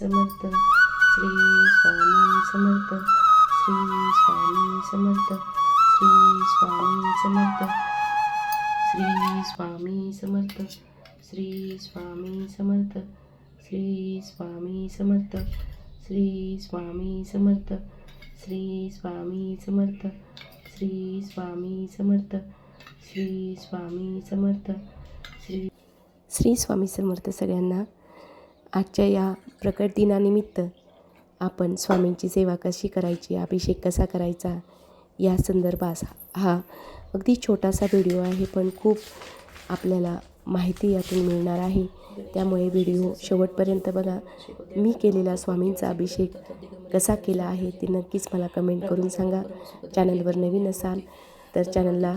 समर्थ श्री स्वामी समर्थ श्री स्वामी समर्थ श्री स्वामी समर्थ श्री स्वामी समर्थ श्री स्वामी समर्थ श्री स्वामी समर्थ श्री स्वामी समर्थ श्री स्वामी समर्थ श्री स्वामी समर्थ श्री स्वामी समर्थ श्री श्री स्वामी समर्थ सगळ्यांना आजच्या या प्रकट दिनानिमित्त आपण स्वामींची सेवा कशी करायची अभिषेक कसा करायचा या संदर्भात हा अगदी छोटासा व्हिडिओ आहे पण खूप आपल्याला माहिती यातून मिळणार आहे. त्यामुळे व्हिडिओ शेवटपर्यंत बघा. मी केलेला स्वामींचा अभिषेक कसा केला आहे ते नक्कीच मला कमेंट करून सांगा. चॅनलवर नवीन असाल तर चॅनलला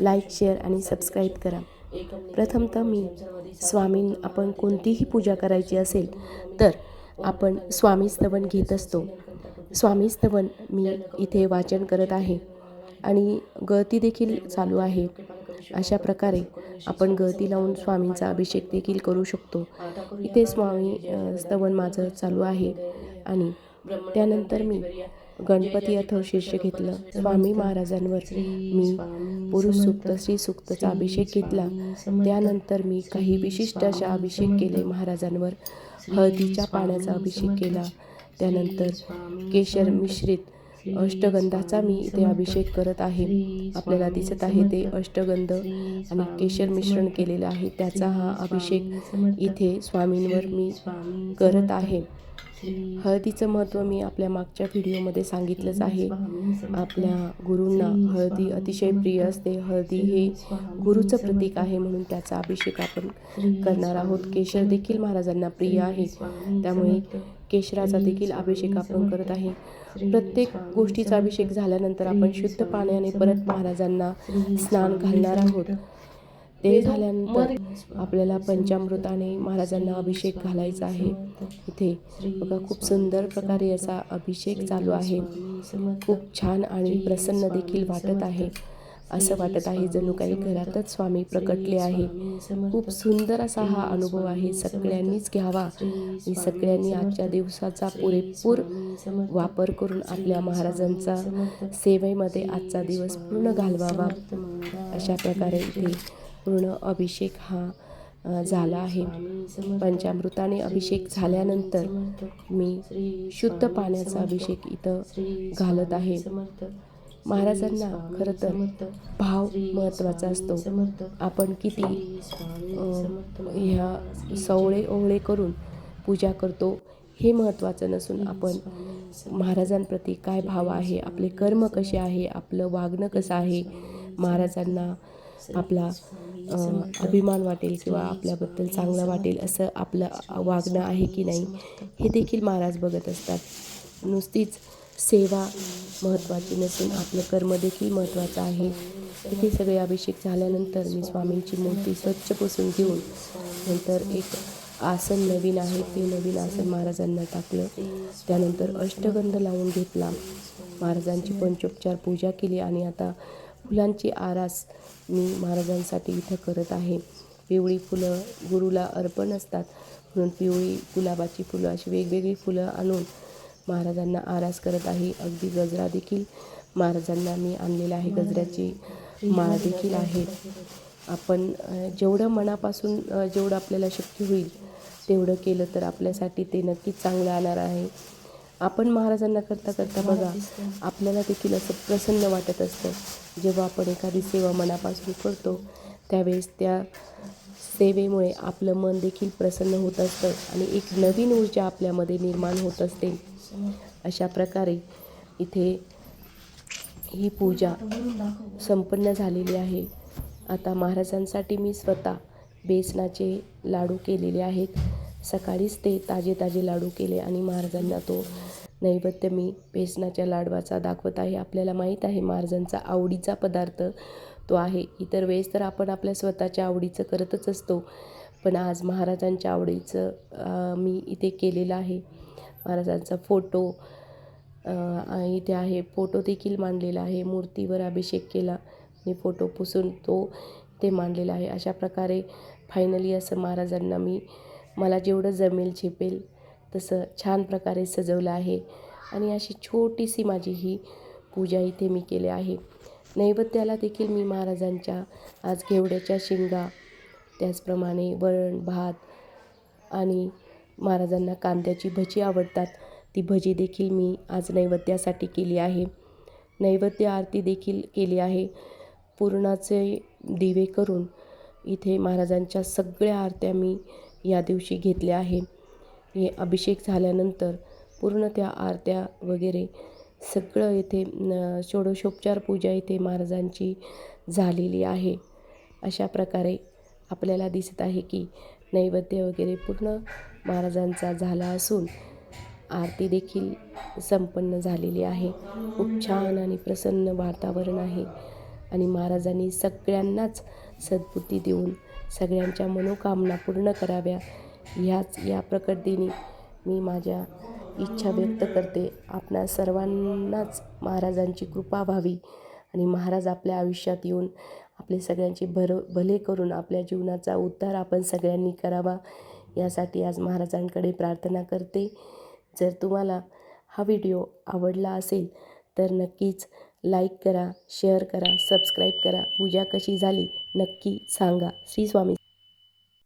लाईक शेअर आणि सबस्क्राईब करा. प्रथमतः मी स्वामी आपण कोणतीही पूजा करायची असेल तर आपण स्वामी स्तवन घेत असतो. स्वामी स्तवन मी इथे वाचन करत आहे आणि गळती देखील चालू आहे. अशा प्रकारे आपण गळती लावून स्वामींचा अभिषेक देखील करू शकतो. इथे स्वामी स्तवन माझं चालू आहे आणि त्यानंतर मी गणपती अथव शीर्ष घेतलं. स्वामी महाराजांवर मी पुरुष सुक्त श्री सुक्तचा अभिषेक घेतला. त्यानंतर मी काही विशिष्ट अशा अभिषेक केले. महाराजांवर हळदीच्या पाण्याचा अभिषेक केला. त्यानंतर केशर मिश्रित अष्टगंधाचा मी इथे अभिषेक करत आहे. आपल्याला दिसत आहे ते अष्टगंध आणि केशर मिश्रण केलेलं आहे. त्याचा हा अभिषेक इथे स्वामींवर मी करत आहे. हळदीचं महत्त्व मी आपल्या मागच्या व्हिडिओमध्ये सांगितलंच आहे. आपल्या गुरूंना हळदी अतिशय प्रिय असते. हळदी हे. गुरुचं प्रतीक आहे म्हणून त्याचा अभिषेक आपण करणार आहोत. केशर देखील महाराजांना प्रिय आहे. त्यामुळे केशराचा देखील अभिषेक आपण करत आहे. प्रत्येक गोष्टीचा अभिषेक झाल्यानंतर आपण शुद्ध पाण्याने परत महाराजांना स्नान घालणार आहोत. ते झाल्यानंतर आपल्याला पंचामृताने महाराजांना अभिषेक घालायचा आहे. इथे बघा खूप सुंदर प्रकारे असा अभिषेक चालू आहे. खूप छान आणि प्रसन्न देखील वाटत आहे. असं वाटत आहे जणू काही घरातच स्वामी प्रकटले आहे. खूप सुंदर असा हा अनुभव आहे. सगळ्यांनीच घ्यावा. आणि सगळ्यांनी आजच्या दिवसाचा पुरेपूर वापर करून आपल्या महाराजांचा सेवेमध्ये आजचा दिवस पूर्ण घालवावा. अशा प्रकारे इथे पूर्ण अभिषेक हा झाला आहे. पंचामृताने अभिषेक झाल्यानंतर मी शुद्ध पाण्याचा अभिषेक इथं घालत आहे. महाराजांना खरं तर भाव महत्त्वाचा असतो. आपण किती ह्या सवळे ओवळे करून पूजा करतो हे महत्त्वाचं नसून आपण महाराजांप्रती काय भाव आहे आपले कर्म कसे आहे आपलं वागणं कसं आहे महाराजांना आपला अभिमान वाटेल किंवा आपल्याबद्दल चांगलं वाटेल असं आपलं वागणं आहे की नाही हे देखील महाराज बघत असतात. नुसतीच सेवा महत्त्वाची नसून आपलं कर्म देखील महत्त्वाचं आहे. इथे सगळे अभिषेक झाल्यानंतर मी स्वामींची मूर्ती स्वच्छ पुसून घेऊन नंतर एक आसन नवीन आहे. ते नवीन आसन महाराजांना टाकलं. त्यानंतर अष्टगंध लावून घेतला. महाराजांची पंचोपचार पूजा केली आणि आता फुलांची आरास मी महाराजांसाठी इथं करत आहे. पिवळी फुलं गुरुला अर्पण असतात. म्हणून पिवळी गुलाबाची फुलं अशी वेगवेगळी फुलं आणून महाराजांना आरास करत आहे. अगदी गजरा देखील महाराजांना मी आणलेला आहे. गजऱ्याची माळ देखील आहे. आपण जेवढं मनापासून जेवढं आपल्याला शक्य होईल तेवढं केलं तर आपल्यासाठी ते नक्कीच चांगलं आणणार आहे. आपण महाराजांना करता करता बघा आपल्याला देखील असं प्रसन्न वाटत असतं. जेव्हा आपण एखादी सेवा मनापासून करतो त्यावेळेस त्या सेवेमुळे आपलं मन देखील प्रसन्न होत असतं आणि एक नवीन ऊर्जा आपल्यामध्ये निर्माण होत असते. अशा प्रकारे इथे ही पूजा संपन्न झालेली आहे. आता महाराजांसाठी मी स्वतः बेसनाचे लाडू केलेले आहेत. सकाळीच ते ताजे ताजे लाडू केले आणि महाराजांना तो नैवेद्य मी बेसनाच्या लाडवाचा दाखवत आहे. आपल्याला माहीत आहे महाराजांचा आवडीचा पदार्थ तो आहे. इतर वेळेस तर आपण आपल्या स्वतःच्या आवडीचं करतच असतो. पण आज महाराजांच्या आवडीचं मी इथे केलेलं आहे. महाराजांचा फोटो आणि इथे आहे. फोटो देखील मांडलेला आहे. मूर्तीवर अभिषेक केला. मी फोटो पुसून तो ते मांडलेला आहे. अशा प्रकारे फायनली असं महाराजांना मी मला जेवढं जमेल झेपेल तसं छान प्रकारे सजवलं आहे. आणि अशी छोटीशी माझी ही पूजा इथे मी केली आहे. नैवेद्याला देखील मी महाराजांच्या आज घेवड्याच्या शेंगा त्याचप्रमाणे वरण भात आणि महाराजांना कांद्याची भजी आवडतात ती भजी देखील मी आज नैवेद्यासाठी केली आहे. नैवेद्य आरती देखील केली आहे. पूर्णाचे दिवे करून इथे महाराजांच्या सगळ्या आरत्या मी या दिवशी घेतल्या आहे. हे अभिषेक झाल्यानंतर पूर्ण त्या आरत्या वगैरे सगळं इथे षोडशोपचार पूजा इथे महाराजांची झालेली आहे. अशा प्रकारे आपल्याला दिसत आहे की नैवेद्य वगैरे पूर्ण महाराजांचा झाला असून आरती देखील संपन्न झालेली आहे. खूप छान आणि प्रसन्न वातावरण आहे आणि महाराजांनी सगळ्यांनाच सद्बुद्धी देऊन सगळ्यांच्या मनोकामना पूर्ण कराव्या ह्याच या प्रकृतीने मी माझ्या इच्छा व्यक्त करते. आपणा सर्वांनाच महाराजांची कृपा व्हावी आणि महाराज आपल्या आयुष्यात येऊन आपले सगळ्यांचे भर भले करून आपल्या जीवनाचा उद्धार आपण सगळ्यांनी करावा यासाठी आज महाराजांकडे प्रार्थना करते. जर तुम्हाला हा व्हिडिओ आवडला असेल तर नक्कीच लाईक करा शेअर करा सबस्क्राईब करा. पूजा कशी झाली नक्की सांगा. श्री स्वामी